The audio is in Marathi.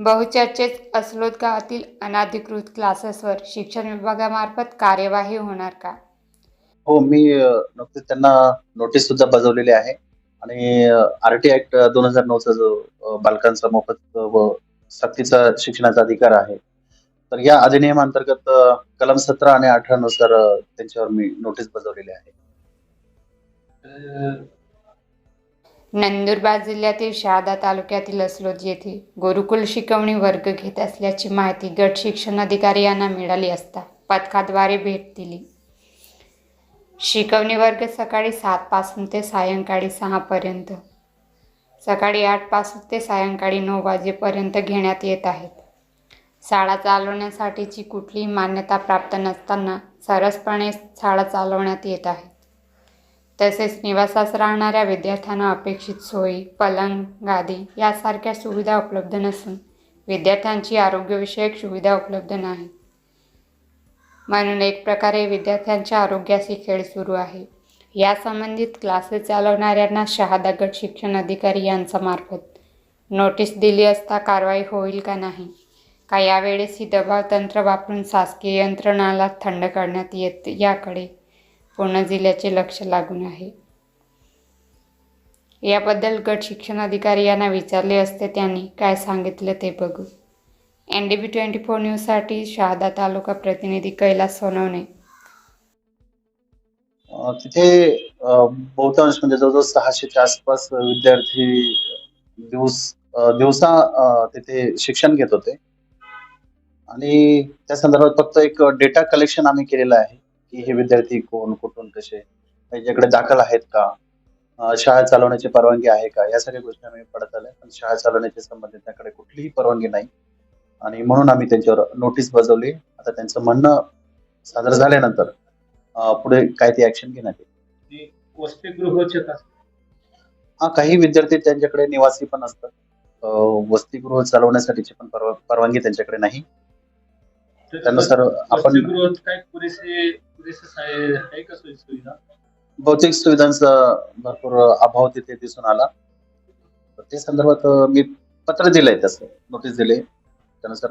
बहुचर्चित अस्लोद गावातील अनधिकृत क्लासेसवर शिक्षण विभागामार्फत कार्यवाही होणार का? हो मी नुकतीच त्यांना नोटीस सुद्धा बजावलेली आहे. आणि आर टी ऍक्ट दोन हजार नऊचा जो बालकांचा मोफत व सक्तीचा शिक्षणाचा अधिकार आहे. तर या अधिनियमांतर्गत कलम सतरा आणि अठरा नुसार त्यांच्यावर मी नोटीस बजावलेली आहे. नंदुरबार जिल्ह्यातील शहादा तालुक्यातील असलोद येथे गुरुकुल शिकवणी वर्ग घेत असल्याची माहिती गट शिक्षण अधिकारी यांना मिळाली असता पथकाद्वारे भेट दिली. शिकवणी वर्ग सकाळी सातपासून ते सायंकाळी सहापर्यंत सकाळी आठपासून ते सायंकाळी नऊ वाजेपर्यंत घेण्यात येत आहेत. शाळा चालवण्यासाठीची कुठलीही मान्यता प्राप्त नसताना सरसपणे शाळा चालवण्यात येत आहे. तसेच निवासास राहणाऱ्या विद्यार्थ्यांना अपेक्षित सोयी पलंग गादी यासारख्या सुविधा उपलब्ध नसून विद्यार्थ्यांची आरोग्यविषयक सुविधा उपलब्ध नाही. म्हणून एक प्रकारे विद्यार्थ्यांच्या आरोग्याशी खेळ सुरू आहे. या संबंधित क्लासेस चालवणाऱ्यांना शहादा गट शिक्षण अधिकारी यांचा मार्फत नोटीस दिली असता कारवाई होईल का नाही? का यावेळेस ही दबाव तंत्र वापरून शासकीय यंत्रणाला थंड करण्यात येत? याकडे पूर्ण जिल्ह्याचे लक्ष लागून आहे. याबद्दल गट शिक्षण अधिकारी यांना विचारले असते त्यांनी काय सांगितलं ते बघू. N D B twenty four न्यूजसाठी शहादा तालुका प्रतिनिधी कैलास सोनवणे. तिथे बहुतांश म्हणजे जवळजवळ सहाशेच्या आसपास विद्यार्थी दिवस दिवसा तिथे शिक्षण घेत होते. आणि त्या संदर्भात फक्त एक डेटा कलेक्शन आम्ही केलेलं आहे. की हे विद्यार्थी कोण कुठून कसे? त्यांच्याकडे दाखल आहेत का? शाळा चालवण्याची परवानगी आहे का? या सगळ्या गोष्टी आम्ही पडताल्या पण शाळा चालवण्याच्या संबंधित त्याकडे कुठलीही परवानगी नाही. आणि म्हणून आम्ही त्यांच्यावर नोटीस बजावली. आता त्यांचं म्हणणं सादर झाल्यानंतर पुढे काय ती ऍक्शन घेण्यात येईल हा काही विद्यार्थी त्यांच्याकडे निवासी पण असतात. वसतिगृह चालवण्यासाठीची पण परवा- परवानगी त्यांच्याकडे नाही. त्यानुसार आपण वसतिगृहात काय पुरेसे पुरेसे साय- आहे का सोयी सुविधा? भौतिक सुविधांचा भरपूर अभाव तिथे दिसून आला. तर ते संदर्भात मी पत्र दिलंय तसं. नोटीस दिले त्यानुसार